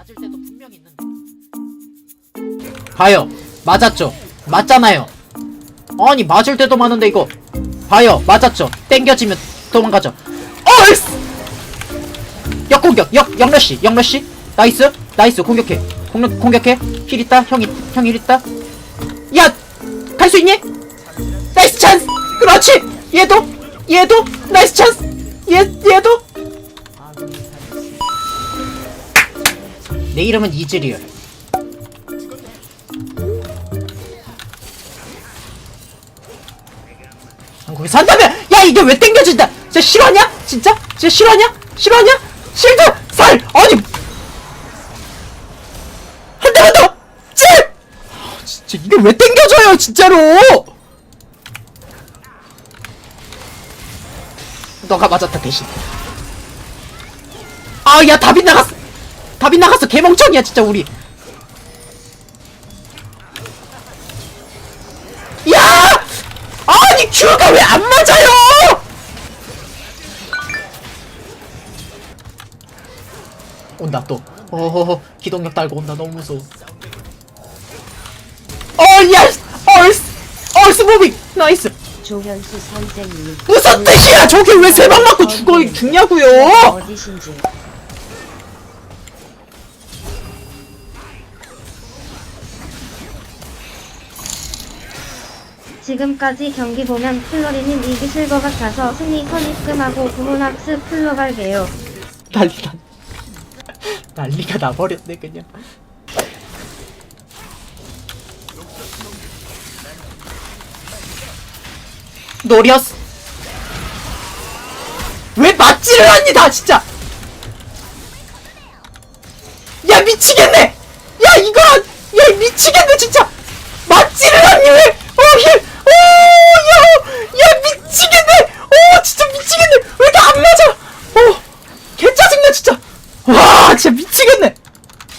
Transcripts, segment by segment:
맞을 때도 분명히 있는데. 봐요. 맞았죠? 맞잖아요. 아니 맞을 때도 많은데 이거 봐요. 맞았죠? 땡겨지면 도망가죠. 어이스! 역공격, 역, 역러시, 역러시. 나이스, 나이스, 공격해. 공격, 공격해. 힐 있다, 형이, 형힐 있다. 야! 갈 수 있니? 나이스 찬스! 그렇지! 얘도! 얘도! 나이스 찬스! 얘, 얘도! 내 이름은 이즈리얼. 한국에 산다면! 야, 이게 왜 땡겨진다! 진짜 실화냐? 진짜? 진짜 실화냐? 실화냐? 실드! 살! 아니! 한 대만 더! 찔! 아, 진짜 이게 왜 땡겨져요, 진짜로! 너가 맞았다, 대신. 아, 야, 답이 나갔어! 답이 나갔어! 개멍청이야, 진짜, 우리! 야! 아니, 큐가 왜 안 맞아요! 온다, 또. 어허허, 기동력 달고 온다, 너무 무서워. 어, 예스! 얼스! 얼스 무빙! 나이스! 조현수 선생님 무슨 뜻이야! 저게 왜 세 방 맞고 죽어, 죽냐고요! 어디신지 지금까지 경기 보면 플러리는 이기실 것 같아서 승리 선입금하고 구문학습 풀러갈게요. 난리다. 난리가 나버렸네, 그냥. 노렸어. 왜 맞지를 않니, 다, 진짜! 야, 미치겠네! 야, 이거, 야, 미치겠네, 진짜! 맞지를 않니, 왜! 어, 힐! 오, 야, 야, 미치겠네! 오, 진짜 미치겠네! 왜 이렇게 안 맞아! 어, 개 짜증나, 진짜! 와, 진짜 미치겠네!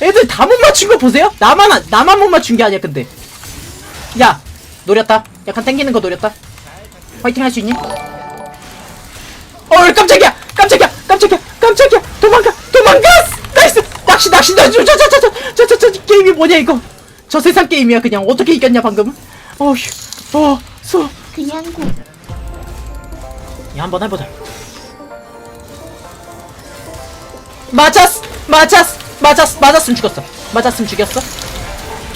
애들 다 못 맞춘 거 보세요? 나만, 안- 나만 못 맞춘 게 아니야, 근데. 야, 노렸다. 약간 땡기는 거 노렸다. 화이팅 할 수 있니? 어 깜짝이야! 깜짝이야! 깜짝이야! 깜짝이야! 도망가! 도망가! 나이스! 낚시 낚시 낚시! 저저저저저저 게임이 뭐냐 이거? 저 세상 게임이야 그냥. 어떻게 이겼냐 방금? 어휴. 어수. 그냥 고. 야 한번 해보자. 맞았어 맞았어 맞았어 맞았으면 죽었어 맞았으면 죽였어?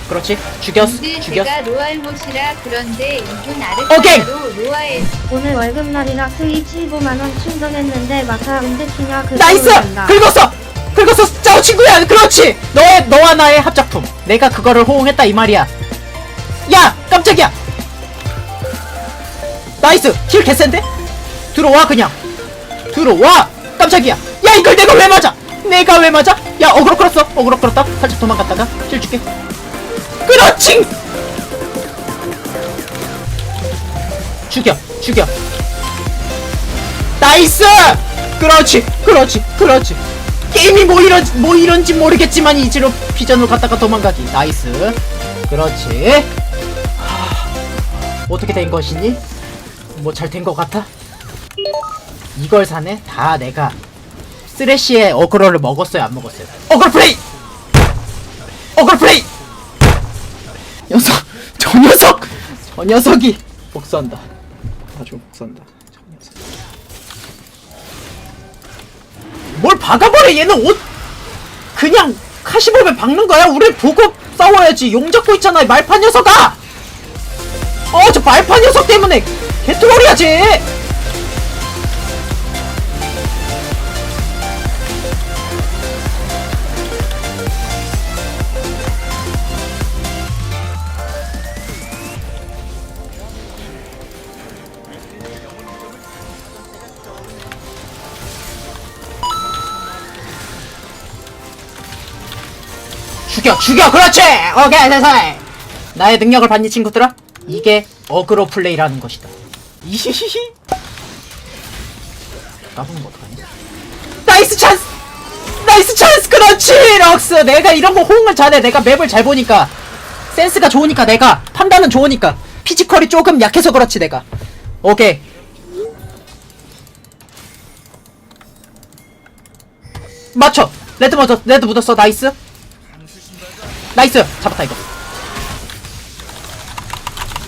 그렇지. 죽였어 근데 죽였어 제가 로알못이라 그런데 이분 오케이. 아르카로 로아에 오늘 월급날이라 스위치 15만원 충전했는데 마카 은대키냐 그거 나이스. 긁었어! 긁었어! 짜오 친구야! 그렇지! 너의 너와 나의 합작품. 내가 그거를 호응했다 이 말이야. 야! 깜짝이야! 나이스! 킬 개센데? 들어와 그냥. 들어와! 깜짝이야! 야 이걸 내가 왜 맞아 내가 왜 맞아 야 어그로 끌었어 어그로 끌었다 살짝 도망갔다가 킬 줄게 그렇지 죽여 죽여 나이스! 그렇지, 그렇지, 그렇지. 게임이 뭐 이런 뭐 이런지 모르겠지만 이지로 비전으로 갔다가 도망가기. 나이스. 그렇지. 하, 어떻게 된 것이니? 뭐 잘 된 것 같아? 이걸 사네? 다 내가 쓰레쉬의 어그로를 먹었어요, 안 먹었어요? 어그로 플레이! 어그로 플레이! 녀석, 저 녀석, 저 녀석이 복수한다. 아주 복수한다. 저 녀석. 뭘 박아버려 얘는 옷 그냥 카시볼에 박는 거야 우리 보고 싸워야지 용 잡고 있잖아 이 말파 녀석아 어저 말파 녀석 때문에 개트롤이야지 죽여 죽여 그렇지! 오케이 세상 나의 능력을 봤니 친구들아? 이게 어그로 플레이라는 것이다. 이히히히. 까부는 거 어떡하니? 나이스 찬스! 나이스 찬스 그렇지! 럭스 내가 이런 거 호응을 잘해. 내가 맵을 잘 보니까 센스가 좋으니까 내가 판단은 좋으니까 피지컬이 조금 약해서 그렇지 내가. 오케이. 맞춰! 레드 묻었 레드 묻었어. 나이스 나이스! 잡았다 이거.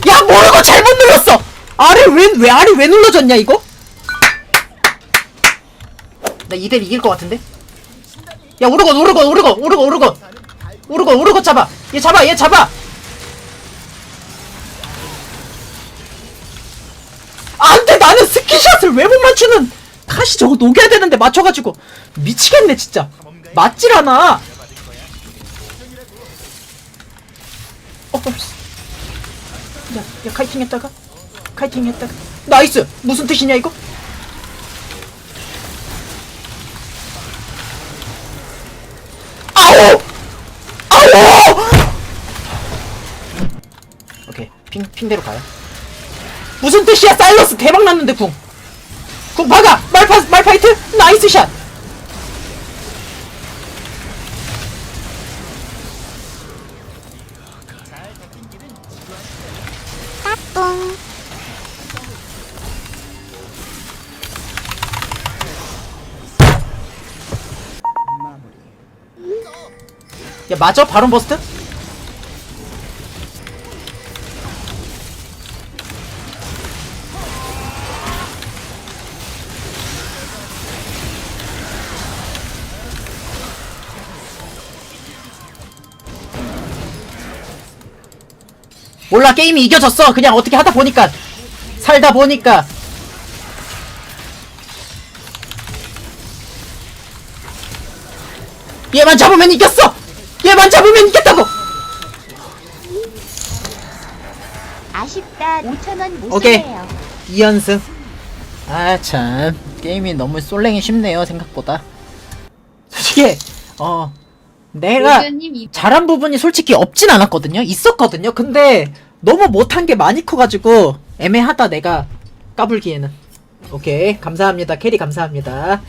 야 모르고 잘못 눌렀어! 아래 왜, 왜 아래 왜 눌러졌냐 이거? 나 이대로 이길 것 같은데? 야 오르곤 오르곤 오르곤 오르곤 오르곤 오르곤 오르곤 잡아! 얘 잡아 얘 잡아! 안돼! 나는 스키샷을 왜 못 맞추는! 다시 저거 녹여야 되는데 맞춰가지고. 미치겠네 진짜. 맞질 않아 어, 어. 야, 야 카이팅 했다가? 카이팅 했다가? 나이스! 무슨 뜻이냐 이거? 아오! 아오! 오케이 핑 핑대로 가요. 무슨 뜻이야 사일러스 대박 났는데 궁. 궁 박아! 말파 말파이트? 나이스 샷. 야 맞아? 바론 버스트? 몰라 게임이 이겨졌어. 그냥 어떻게 하다 보니까 살다 보니까. 얘만 잡으면 이겼어 얘만 잡으면 이겼다고 아쉽다. 5천 원 못 오케이. 쓰네요. 2연승 아 참 게임이 너무 솔랭이 쉽네요 생각보다 솔직히 어 내가 이 잘한 부분이 솔직히 없진 않았거든요. 있었거든요. 근데 너무 못한 게 많이 커가지고 애매하다 내가 까불기에는. 오케이 감사합니다. 캐리 감사합니다.